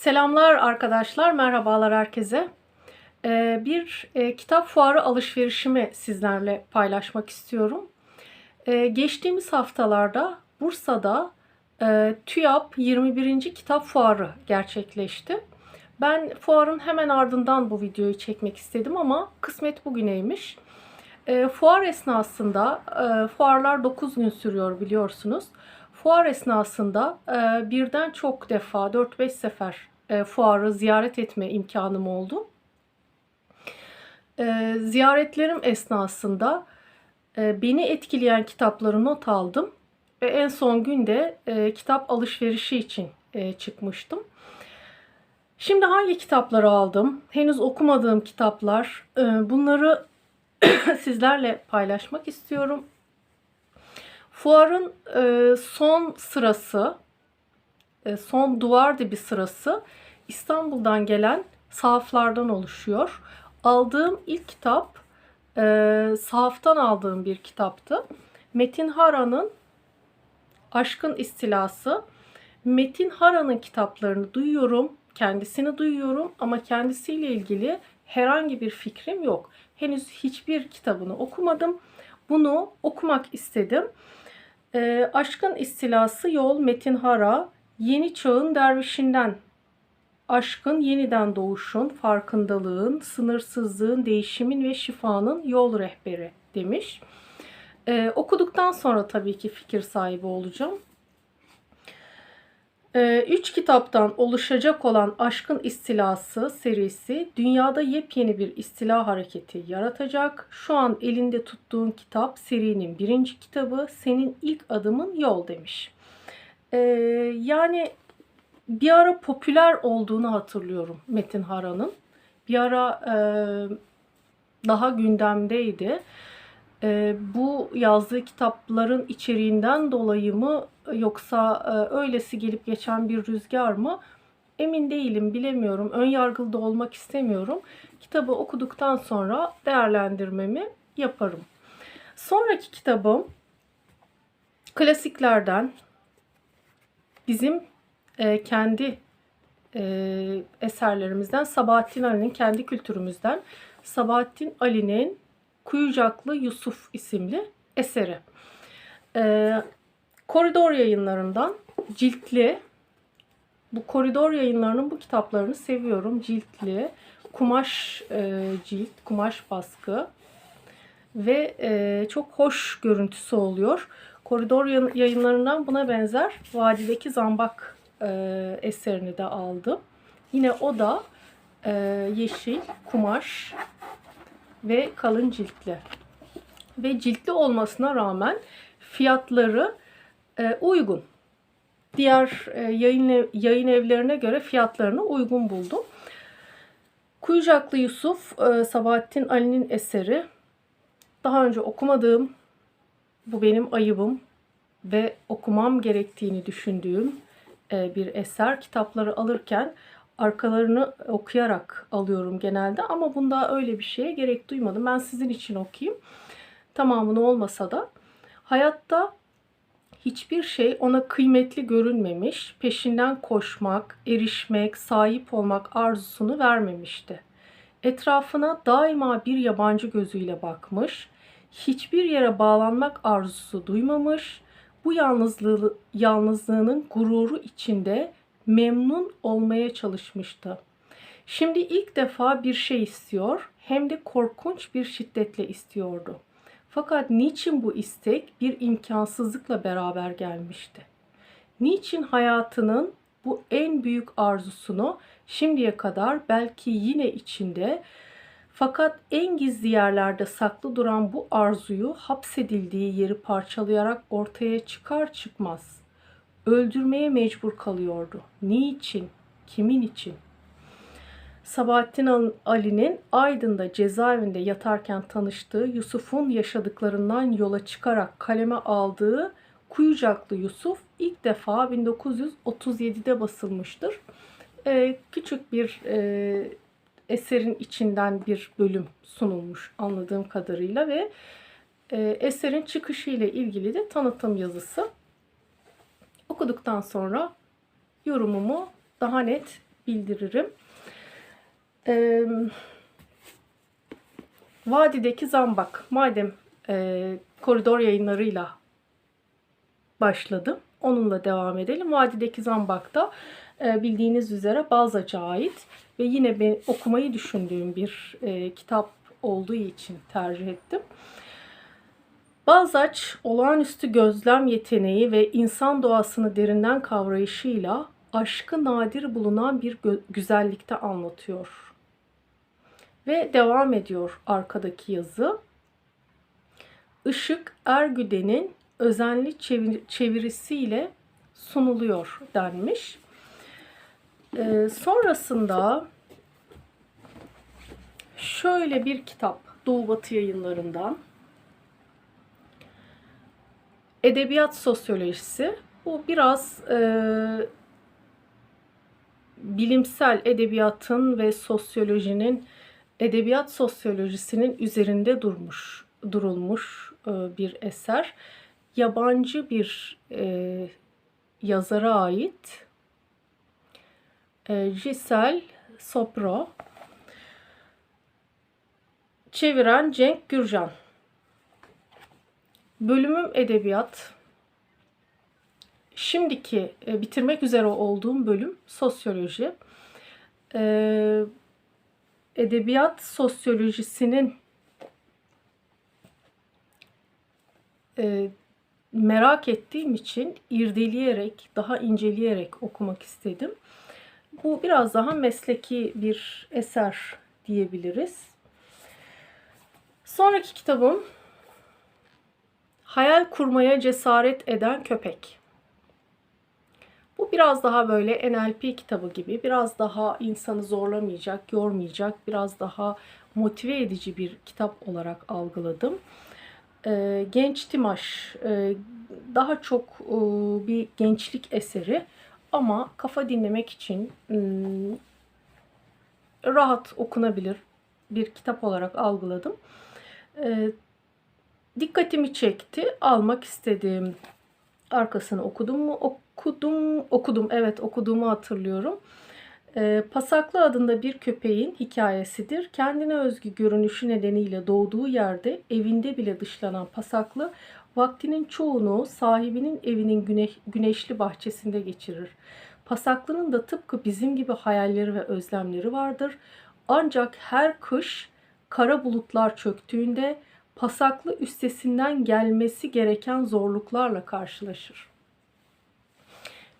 Selamlar arkadaşlar, merhabalar herkese. Ee, bir e, kitap fuarı alışverişimi sizlerle paylaşmak istiyorum. Ee, geçtiğimiz haftalarda Bursa'da e, TÜYAP 21. Kitap Fuarı gerçekleşti. Ben fuarın hemen ardından bu videoyu çekmek istedim ama kısmet bugüneymiş. E, fuar esnasında, e, fuarlar 9 gün sürüyor biliyorsunuz. Fuar esnasında e, birden çok defa 4-5 sefer e, fuarı ziyaret etme imkanım oldu. E, ziyaretlerim esnasında e, beni etkileyen kitapları not aldım ve en son günde kitap alışverişi için çıkmıştım. Şimdi hangi kitapları aldım? Henüz okumadığım kitaplar. Bunları sizlerle paylaşmak istiyorum. Fuarın son sırası, son duvar dibi sırası İstanbul'dan gelen sahaflardan oluşuyor. Aldığım ilk kitap e, sahaftan aldığım bir kitaptı. Metin Hara'nın Aşkın İstilası. Metin Hara'nın kitaplarını duyuyorum, kendisini duyuyorum ama kendisiyle ilgili herhangi bir fikrim yok. Henüz hiçbir kitabını okumadım. Bunu okumak istedim. E, Aşkın İstilası Yol Metin Hara Yeni Çağın Dervişinden Aşkın yeniden doğuşun, farkındalığın, sınırsızlığın, değişimin ve şifanın yol rehberi demiş. Ee, okuduktan sonra tabii ki fikir sahibi olacağım. Ee, üç kitaptan oluşacak olan Aşkın İstilası serisi dünyada yepyeni bir istila hareketi yaratacak. Şu an elinde tuttuğun kitap serinin birinci kitabı senin ilk adımın yol demiş. Ee, yani bir ara popüler olduğunu hatırlıyorum Metin Hara'nın. Bir ara e, daha gündemdeydi. E, bu yazdığı kitapların içeriğinden dolayı mı yoksa e, öylesi gelip geçen bir rüzgar mı? Emin değilim, bilemiyorum. Ön yargılı da olmak istemiyorum. Kitabı okuduktan sonra değerlendirmemi yaparım. Sonraki kitabım klasiklerden bizim e, kendi e, eserlerimizden Sabahattin Ali'nin kendi kültürümüzden Sabahattin Ali'nin Kuyucaklı Yusuf isimli eseri. E, koridor yayınlarından ciltli bu koridor yayınlarının bu kitaplarını seviyorum. Ciltli, kumaş e, cilt, kumaş baskı ve e, çok hoş görüntüsü oluyor. Koridor yayınlarından buna benzer Vadideki Zambak e, eserini de aldım. Yine o da e, yeşil, kumaş ve kalın ciltli. Ve ciltli olmasına rağmen fiyatları e, uygun. Diğer e, yayın, yayın evlerine göre fiyatlarını uygun buldum. Kuyucaklı Yusuf, e, Sabahattin Ali'nin eseri. Daha önce okumadığım, bu benim ayıbım ve okumam gerektiğini düşündüğüm e, bir eser. Kitapları alırken arkalarını okuyarak alıyorum genelde ama bunda öyle bir şeye gerek duymadım. Ben sizin için okuyayım. Tamamını olmasa da hayatta hiçbir şey ona kıymetli görünmemiş, peşinden koşmak, erişmek, sahip olmak arzusunu vermemişti. Etrafına daima bir yabancı gözüyle bakmış, hiçbir yere bağlanmak arzusu duymamış, bu yalnızlığı, yalnızlığının gururu içinde memnun olmaya çalışmıştı. Şimdi ilk defa bir şey istiyor hem de korkunç bir şiddetle istiyordu. Fakat niçin bu istek bir imkansızlıkla beraber gelmişti? Niçin hayatının bu en büyük arzusunu şimdiye kadar belki yine içinde fakat en gizli yerlerde saklı duran bu arzuyu hapsedildiği yeri parçalayarak ortaya çıkar çıkmaz öldürmeye mecbur kalıyordu. Niçin? Kimin için? Sabahattin Ali'nin Aydın'da cezaevinde yatarken tanıştığı Yusuf'un yaşadıklarından yola çıkarak kaleme aldığı Kuyucaklı Yusuf ilk defa 1937'de basılmıştır. Ee, küçük bir e, eserin içinden bir bölüm sunulmuş anladığım kadarıyla ve e, eserin çıkışı ile ilgili de tanıtım yazısı. Okuduktan sonra yorumumu daha net bildiririm. Ee, Vadideki Zambak. Madem e, koridor yayınlarıyla başladım. Onunla devam edelim. Vadideki Zambak'ta e, bildiğiniz üzere Balzac'a ait ve yine ben okumayı düşündüğüm bir e, kitap olduğu için tercih ettim. Balzac olağanüstü gözlem yeteneği ve insan doğasını derinden kavrayışıyla aşkı nadir bulunan bir güzellikte anlatıyor. Ve devam ediyor arkadaki yazı. Işık Ergüden'in özenli çevir- çevirisiyle sunuluyor denmiş. Ee, sonrasında şöyle bir kitap Doğu Batı yayınlarından Edebiyat Sosyolojisi. Bu biraz e, bilimsel edebiyatın ve sosyolojinin edebiyat sosyolojisinin üzerinde durmuş durulmuş e, bir eser. Yabancı bir e, yazara ait. E, Giselle Sopro. Çeviren Cenk Gürcan. Bölümüm edebiyat. Şimdiki e, bitirmek üzere olduğum bölüm sosyoloji. E, edebiyat sosyolojisinin merak ettiğim için irdeleyerek, daha inceleyerek okumak istedim. Bu biraz daha mesleki bir eser diyebiliriz. Sonraki kitabım Hayal kurmaya cesaret eden köpek. Bu biraz daha böyle NLP kitabı gibi, biraz daha insanı zorlamayacak, yormayacak, biraz daha motive edici bir kitap olarak algıladım. Ee, Genç Timaş e, daha çok e, bir gençlik eseri ama kafa dinlemek için hmm, rahat okunabilir bir kitap olarak algıladım. Ee, dikkatimi çekti. Almak istedim. Arkasını okudum mu? Okudum, okudum. Evet, okuduğumu hatırlıyorum. Ee, Pasaklı adında bir köpeğin hikayesidir. Kendine özgü görünüşü nedeniyle doğduğu yerde evinde bile dışlanan Pasaklı vaktinin çoğunu sahibinin evinin güneş, güneşli bahçesinde geçirir. Pasaklı'nın da tıpkı bizim gibi hayalleri ve özlemleri vardır. Ancak her kış kara bulutlar çöktüğünde pasaklı üstesinden gelmesi gereken zorluklarla karşılaşır.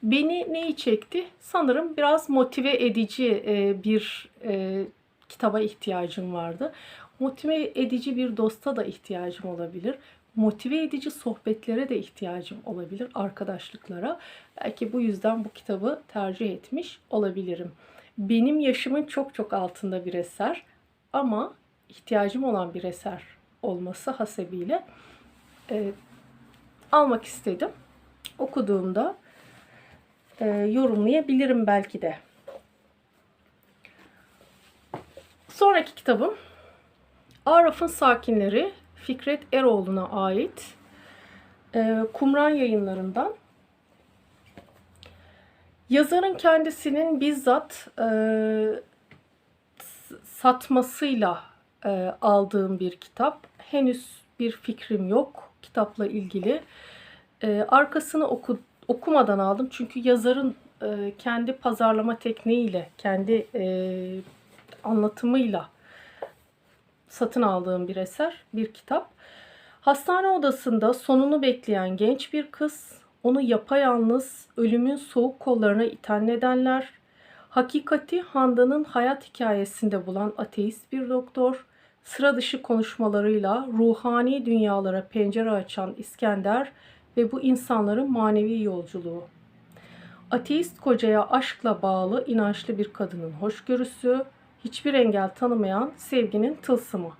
Beni neyi çekti? Sanırım biraz motive edici e, bir e, kitaba ihtiyacım vardı. Motive edici bir dosta da ihtiyacım olabilir. Motive edici sohbetlere de ihtiyacım olabilir, arkadaşlıklara. Belki bu yüzden bu kitabı tercih etmiş olabilirim. Benim yaşımın çok çok altında bir eser ama ihtiyacım olan bir eser olması hasebiyle e, almak istedim. Okuduğumda e, yorumlayabilirim belki de. Sonraki kitabım Araf'ın Sakinleri Fikret Eroğlu'na ait e, Kumran yayınlarından. Yazarın kendisinin bizzat e, satmasıyla e, aldığım bir kitap. Henüz bir fikrim yok kitapla ilgili. E, arkasını oku, okumadan aldım çünkü yazarın e, kendi pazarlama tekniğiyle, kendi e, anlatımıyla satın aldığım bir eser, bir kitap. Hastane odasında sonunu bekleyen genç bir kız, onu yapayalnız ölümün soğuk kollarına iten nedenler, hakikati Handan'ın hayat hikayesinde bulan ateist bir doktor, sıra dışı konuşmalarıyla ruhani dünyalara pencere açan İskender ve bu insanların manevi yolculuğu. Ateist kocaya aşkla bağlı inançlı bir kadının hoşgörüsü, hiçbir engel tanımayan sevginin tılsımı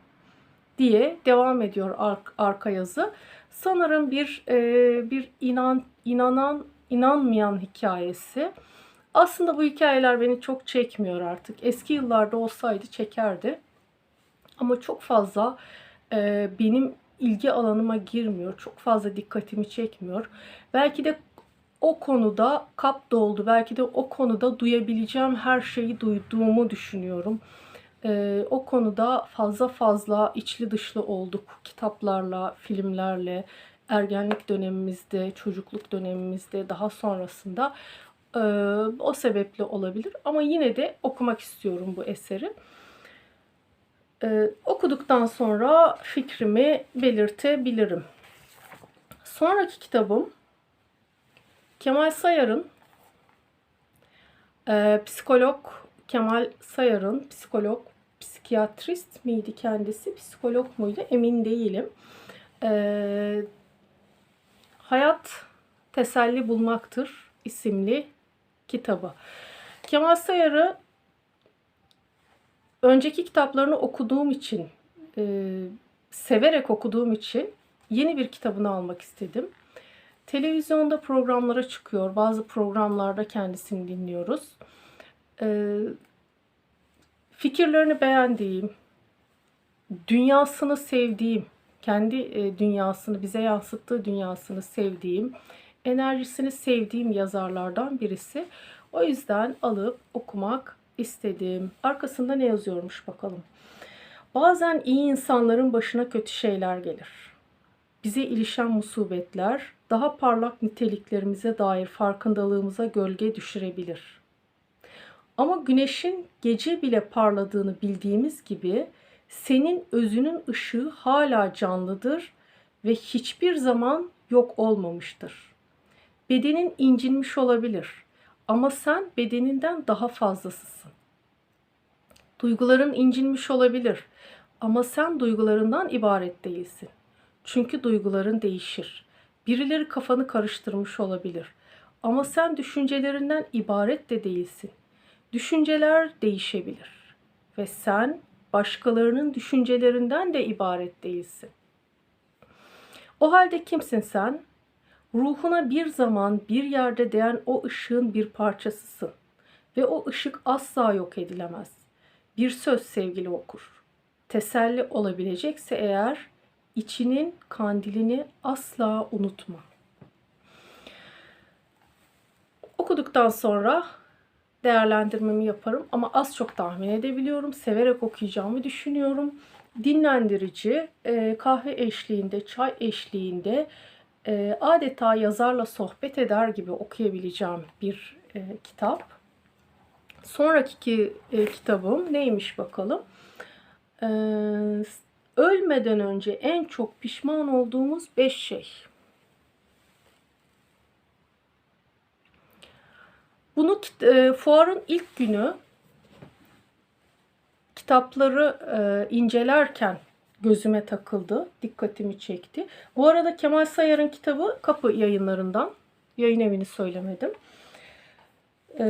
diye devam ediyor ar- arka yazı. Sanırım bir e, bir inan inanan inanmayan hikayesi. Aslında bu hikayeler beni çok çekmiyor artık. Eski yıllarda olsaydı çekerdi. Ama çok fazla e, benim ilgi alanıma girmiyor. Çok fazla dikkatimi çekmiyor. Belki de o konuda kap doldu. Belki de o konuda duyabileceğim her şeyi duyduğumu düşünüyorum. Ee, o konuda fazla fazla içli dışlı olduk kitaplarla, filmlerle, ergenlik dönemimizde, çocukluk dönemimizde, daha sonrasında. Ee, o sebeple olabilir ama yine de okumak istiyorum bu eseri. Ee, okuduktan sonra fikrimi belirtebilirim. Sonraki kitabım Kemal Sayar'ın e, psikolog Kemal Sayar'ın psikolog, psikiyatrist miydi kendisi, psikolog muydu emin değilim. E, Hayat Teselli Bulmaktır isimli kitabı. Kemal Sayar'ı önceki kitaplarını okuduğum için, e, severek okuduğum için yeni bir kitabını almak istedim. Televizyonda programlara çıkıyor. Bazı programlarda kendisini dinliyoruz. E, fikirlerini beğendiğim, dünyasını sevdiğim, kendi e, dünyasını, bize yansıttığı dünyasını sevdiğim, enerjisini sevdiğim yazarlardan birisi. O yüzden alıp okumak istedim. Arkasında ne yazıyormuş bakalım. Bazen iyi insanların başına kötü şeyler gelir. Bize ilişen musibetler daha parlak niteliklerimize dair farkındalığımıza gölge düşürebilir. Ama güneşin gece bile parladığını bildiğimiz gibi senin özünün ışığı hala canlıdır ve hiçbir zaman yok olmamıştır. Bedenin incinmiş olabilir ama sen bedeninden daha fazlasısın. Duyguların incinmiş olabilir ama sen duygularından ibaret değilsin. Çünkü duyguların değişir. Birileri kafanı karıştırmış olabilir ama sen düşüncelerinden ibaret de değilsin. Düşünceler değişebilir ve sen başkalarının düşüncelerinden de ibaret değilsin. O halde kimsin sen? Ruhuna bir zaman bir yerde değen o ışığın bir parçasısın ve o ışık asla yok edilemez. Bir söz sevgili okur. Teselli olabilecekse eğer içinin kandilini asla unutma. Okuduktan sonra değerlendirmemi yaparım ama az çok tahmin edebiliyorum. Severek okuyacağımı düşünüyorum. Dinlendirici, e, kahve eşliğinde, çay eşliğinde e, adeta yazarla sohbet eder gibi okuyabileceğim bir e, kitap. Sonraki kitabım neymiş bakalım. Ölmeden önce en çok pişman olduğumuz 5 şey. Bunu e, fuarın ilk günü kitapları e, incelerken gözüme takıldı, dikkatimi çekti. Bu arada Kemal Sayar'ın kitabı Kapı yayınlarından, yayın evini söylemedim. E,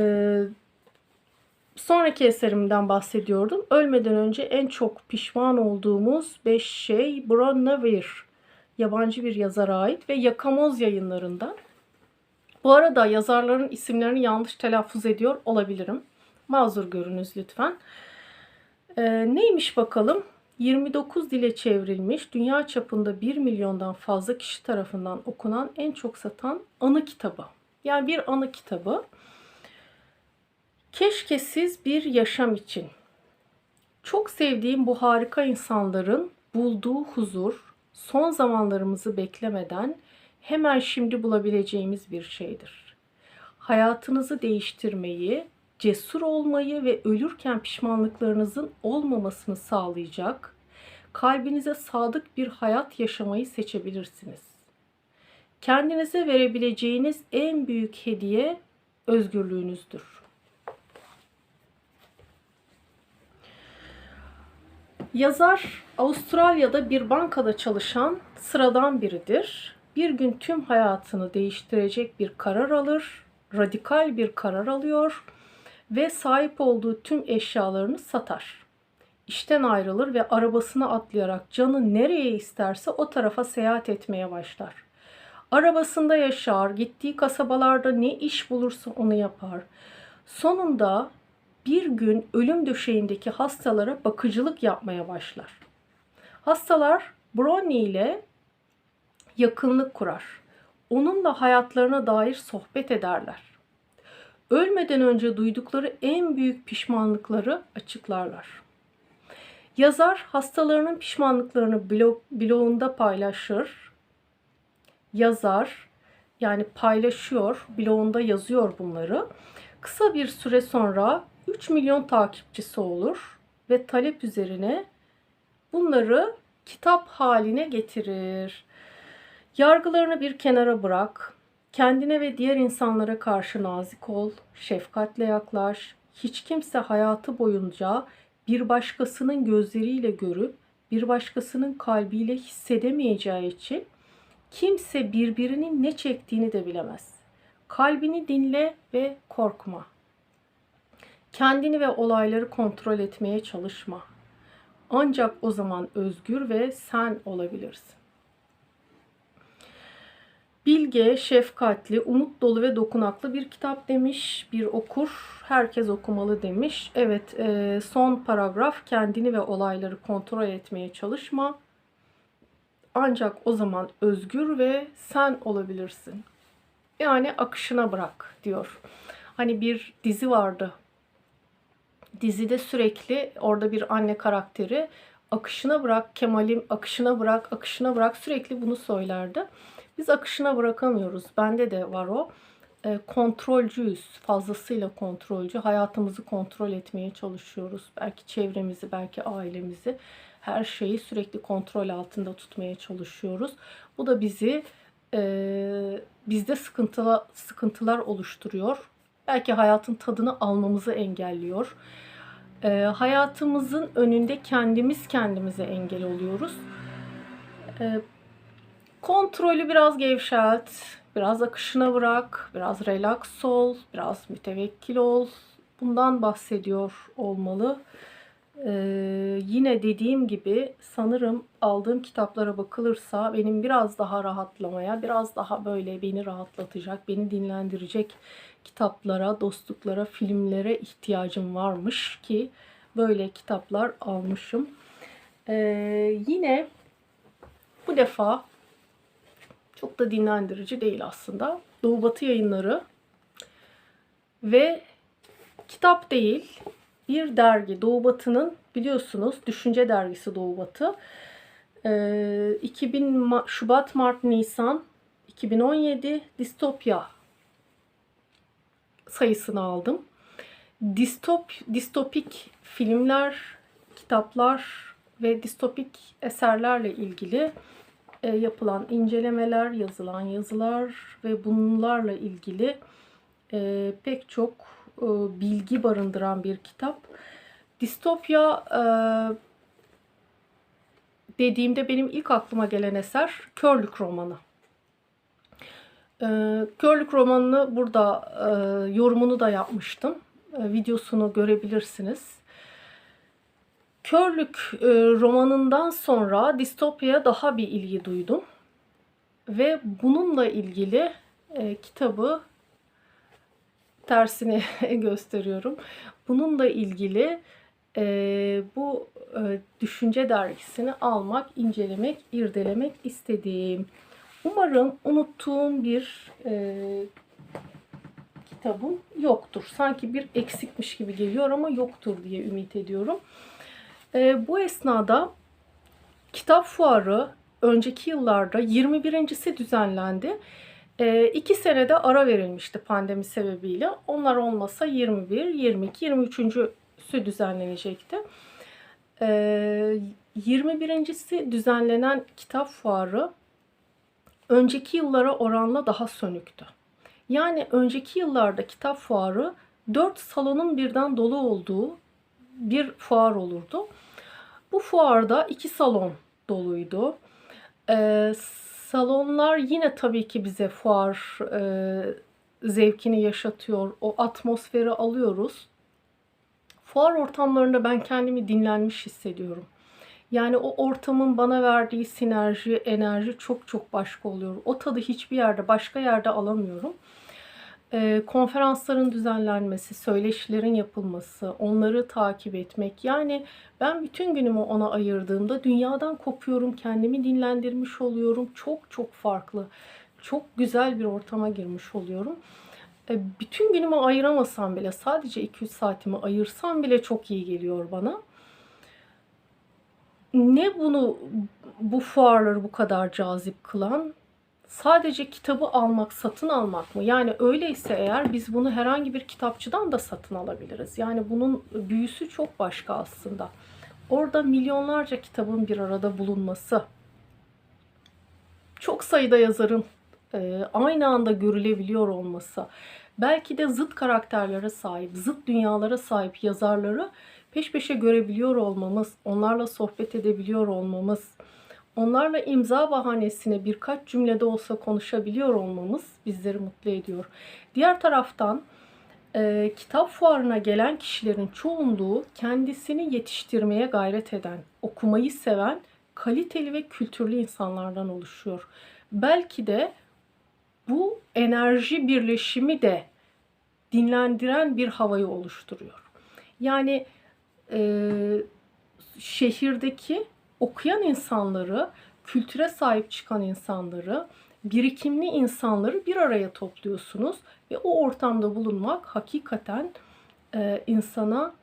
sonraki eserimden bahsediyordum. Ölmeden önce en çok pişman olduğumuz 5 şey Bronna Weir, yabancı bir yazara ait ve Yakamoz yayınlarından. Bu arada yazarların isimlerini yanlış telaffuz ediyor olabilirim. Mazur görünüz lütfen. Ee, neymiş bakalım? 29 dile çevrilmiş, dünya çapında 1 milyondan fazla kişi tarafından okunan en çok satan anı kitabı. Yani bir anı kitabı. Keşkesiz bir yaşam için. Çok sevdiğim bu harika insanların bulduğu huzur, son zamanlarımızı beklemeden hemen şimdi bulabileceğimiz bir şeydir. Hayatınızı değiştirmeyi, cesur olmayı ve ölürken pişmanlıklarınızın olmamasını sağlayacak, kalbinize sadık bir hayat yaşamayı seçebilirsiniz. Kendinize verebileceğiniz en büyük hediye özgürlüğünüzdür. Yazar Avustralya'da bir bankada çalışan sıradan biridir bir gün tüm hayatını değiştirecek bir karar alır, radikal bir karar alıyor ve sahip olduğu tüm eşyalarını satar. İşten ayrılır ve arabasına atlayarak canı nereye isterse o tarafa seyahat etmeye başlar. Arabasında yaşar, gittiği kasabalarda ne iş bulursa onu yapar. Sonunda bir gün ölüm döşeğindeki hastalara bakıcılık yapmaya başlar. Hastalar Brownie ile yakınlık kurar. onunla hayatlarına dair sohbet ederler. Ölmeden önce duydukları en büyük pişmanlıkları açıklarlar. Yazar hastalarının pişmanlıklarını blog, blogunda paylaşır. Yazar yani paylaşıyor, blogunda yazıyor bunları. Kısa bir süre sonra 3 milyon takipçisi olur ve talep üzerine bunları kitap haline getirir. Yargılarını bir kenara bırak. Kendine ve diğer insanlara karşı nazik ol, şefkatle yaklaş. Hiç kimse hayatı boyunca bir başkasının gözleriyle görüp bir başkasının kalbiyle hissedemeyeceği için kimse birbirinin ne çektiğini de bilemez. Kalbini dinle ve korkma. Kendini ve olayları kontrol etmeye çalışma. Ancak o zaman özgür ve sen olabilirsin. Bilge, şefkatli, umut dolu ve dokunaklı bir kitap demiş bir okur. Herkes okumalı demiş. Evet, e, son paragraf kendini ve olayları kontrol etmeye çalışma. Ancak o zaman özgür ve sen olabilirsin. Yani akışına bırak diyor. Hani bir dizi vardı. Dizide sürekli orada bir anne karakteri akışına bırak Kemal'im akışına bırak akışına bırak sürekli bunu söylerdi. Biz akışına bırakamıyoruz. Bende de var o. E, kontrolcüyüz. Fazlasıyla kontrolcü. Hayatımızı kontrol etmeye çalışıyoruz. Belki çevremizi, belki ailemizi. Her şeyi sürekli kontrol altında tutmaya çalışıyoruz. Bu da bizi e, bizde sıkıntılar, sıkıntılar oluşturuyor. Belki hayatın tadını almamızı engelliyor. E, hayatımızın önünde kendimiz kendimize engel oluyoruz. E, Kontrolü biraz gevşelt, biraz akışına bırak, biraz relax ol, biraz mütevekkil ol. Bundan bahsediyor olmalı. Ee, yine dediğim gibi sanırım aldığım kitaplara bakılırsa benim biraz daha rahatlamaya, biraz daha böyle beni rahatlatacak, beni dinlendirecek kitaplara, dostluklara, filmlere ihtiyacım varmış ki böyle kitaplar almışım. Ee, yine bu defa çok da dinlendirici değil aslında. Doğu Batı yayınları ve kitap değil bir dergi Doğu Batı'nın biliyorsunuz Düşünce Dergisi Doğu Batı. Ee, 2000 Şubat, Mart, Nisan 2017 Distopya sayısını aldım. Distop, distopik filmler, kitaplar ve distopik eserlerle ilgili e, yapılan incelemeler, yazılan yazılar ve bunlarla ilgili e, pek çok e, bilgi barındıran bir kitap. Distopya dediğimde benim ilk aklıma gelen eser Körlük romanı. Körlük romanını burada yorumunu da yapmıştım. Videosunu görebilirsiniz. Körlük e, romanından sonra distopyaya daha bir ilgi duydum. Ve bununla ilgili e, kitabı tersini gösteriyorum. Bununla ilgili e, bu e, düşünce dergisini almak, incelemek, irdelemek istediğim. Umarım unuttuğum bir e, kitabım yoktur. Sanki bir eksikmiş gibi geliyor ama yoktur diye ümit ediyorum. E, bu esnada kitap fuarı önceki yıllarda 21.si düzenlendi. E, iki senede ara verilmişti pandemi sebebiyle. Onlar olmasa 21, 22, 23.sü düzenlenecekti. E, 21.si düzenlenen kitap fuarı önceki yıllara oranla daha sönüktü. Yani önceki yıllarda kitap fuarı 4 salonun birden dolu olduğu bir fuar olurdu. Bu fuarda iki salon doluydu. Ee, salonlar yine tabii ki bize fuar e, zevkini yaşatıyor. O atmosferi alıyoruz. Fuar ortamlarında ben kendimi dinlenmiş hissediyorum. Yani o ortamın bana verdiği sinerji, enerji çok çok başka oluyor. O tadı hiçbir yerde, başka yerde alamıyorum e, konferansların düzenlenmesi, söyleşilerin yapılması, onları takip etmek. Yani ben bütün günümü ona ayırdığımda dünyadan kopuyorum, kendimi dinlendirmiş oluyorum. Çok çok farklı. çok güzel bir ortama girmiş oluyorum. E, bütün günümü ayıramasam bile sadece 2-3 saatimi ayırsam bile çok iyi geliyor bana. Ne bunu bu fuarları bu kadar cazip kılan? Sadece kitabı almak, satın almak mı? Yani öyleyse eğer biz bunu herhangi bir kitapçıdan da satın alabiliriz. Yani bunun büyüsü çok başka aslında. Orada milyonlarca kitabın bir arada bulunması, çok sayıda yazarın e, aynı anda görülebiliyor olması, belki de zıt karakterlere sahip, zıt dünyalara sahip yazarları peş peşe görebiliyor olmamız, onlarla sohbet edebiliyor olmamız, onlarla imza bahanesine birkaç cümlede olsa konuşabiliyor olmamız bizleri mutlu ediyor. Diğer taraftan e, kitap fuarına gelen kişilerin çoğunluğu kendisini yetiştirmeye gayret eden, okumayı seven, kaliteli ve kültürlü insanlardan oluşuyor. Belki de bu enerji birleşimi de dinlendiren bir havayı oluşturuyor. Yani e, şehirdeki okuyan insanları, kültüre sahip çıkan insanları, birikimli insanları bir araya topluyorsunuz ve o ortamda bulunmak hakikaten e, insana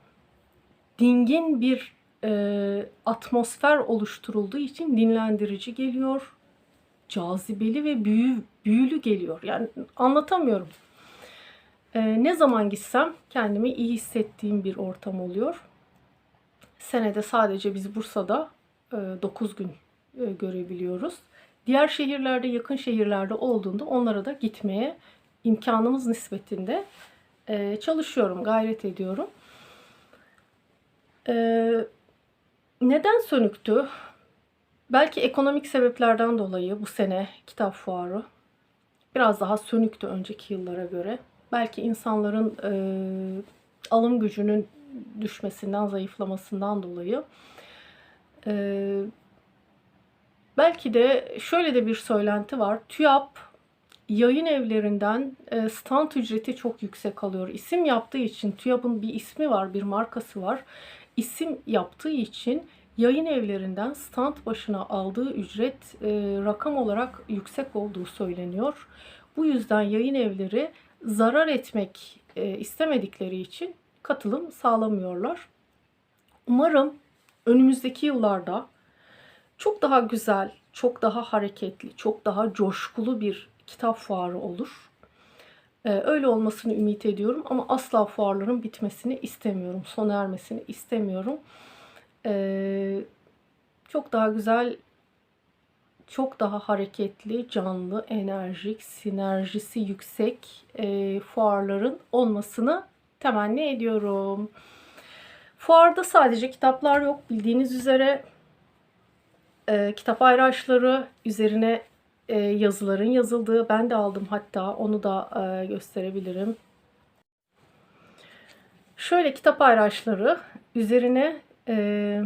dingin bir e, atmosfer oluşturulduğu için dinlendirici geliyor, cazibeli ve büyü, büyülü geliyor. Yani anlatamıyorum. E, ne zaman gitsem kendimi iyi hissettiğim bir ortam oluyor. Senede sadece biz Bursa'da 9 gün e, görebiliyoruz. Diğer şehirlerde, yakın şehirlerde olduğunda onlara da gitmeye imkanımız nispetinde e, çalışıyorum, gayret ediyorum. E, neden sönüktü? Belki ekonomik sebeplerden dolayı bu sene kitap fuarı biraz daha sönüktü önceki yıllara göre. Belki insanların alım gücünün düşmesinden, zayıflamasından dolayı. Ee, belki de şöyle de bir söylenti var. TÜYAP yayın evlerinden e, stand ücreti çok yüksek alıyor. İsim yaptığı için TÜYAP'ın bir ismi var, bir markası var. İsim yaptığı için yayın evlerinden stand başına aldığı ücret e, rakam olarak yüksek olduğu söyleniyor. Bu yüzden yayın evleri zarar etmek e, istemedikleri için katılım sağlamıyorlar. Umarım önümüzdeki yıllarda çok daha güzel, çok daha hareketli, çok daha coşkulu bir kitap fuarı olur. Ee, öyle olmasını ümit ediyorum ama asla fuarların bitmesini istemiyorum, sona ermesini istemiyorum. Ee, çok daha güzel, çok daha hareketli, canlı, enerjik, sinerjisi yüksek e, fuarların olmasını temenni ediyorum. Fuarda sadece kitaplar yok. Bildiğiniz üzere e, kitap ayraçları üzerine e, yazıların yazıldığı ben de aldım hatta onu da e, gösterebilirim. Şöyle kitap ayraçları üzerine e,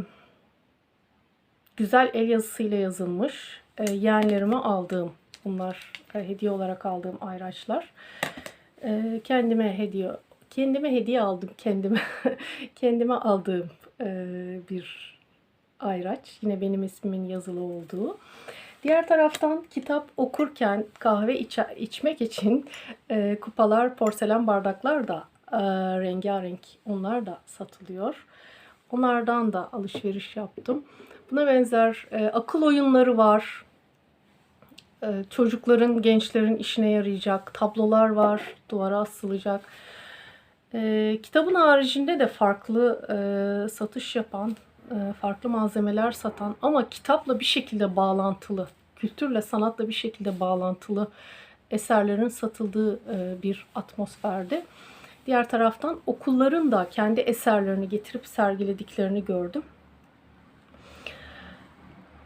güzel el yazısıyla yazılmış e, yeğenlerime aldığım bunlar e, hediye olarak aldığım ayraçlar. E, kendime hediye kendime hediye aldım kendime kendime aldığım e, bir ayraç. Yine benim ismimin yazılı olduğu. Diğer taraftan kitap okurken kahve iç, içmek için e, kupalar porselen bardaklar da e, rengarenk onlar da satılıyor onlardan da alışveriş yaptım. Buna benzer e, akıl oyunları var. E, çocukların gençlerin işine yarayacak tablolar var duvara asılacak. E, kitabın haricinde de farklı e, satış yapan, e, farklı malzemeler satan ama kitapla bir şekilde bağlantılı, kültürle, sanatla bir şekilde bağlantılı eserlerin satıldığı e, bir atmosferde. Diğer taraftan okulların da kendi eserlerini getirip sergilediklerini gördüm.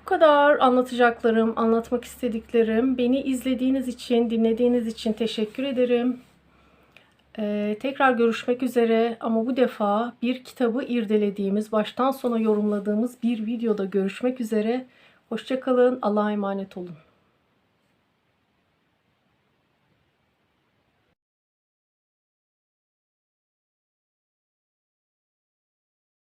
Bu kadar anlatacaklarım, anlatmak istediklerim. Beni izlediğiniz için, dinlediğiniz için teşekkür ederim. Ee, tekrar görüşmek üzere ama bu defa bir kitabı irdelediğimiz, baştan sona yorumladığımız bir videoda görüşmek üzere. Hoşçakalın, Allah'a emanet olun.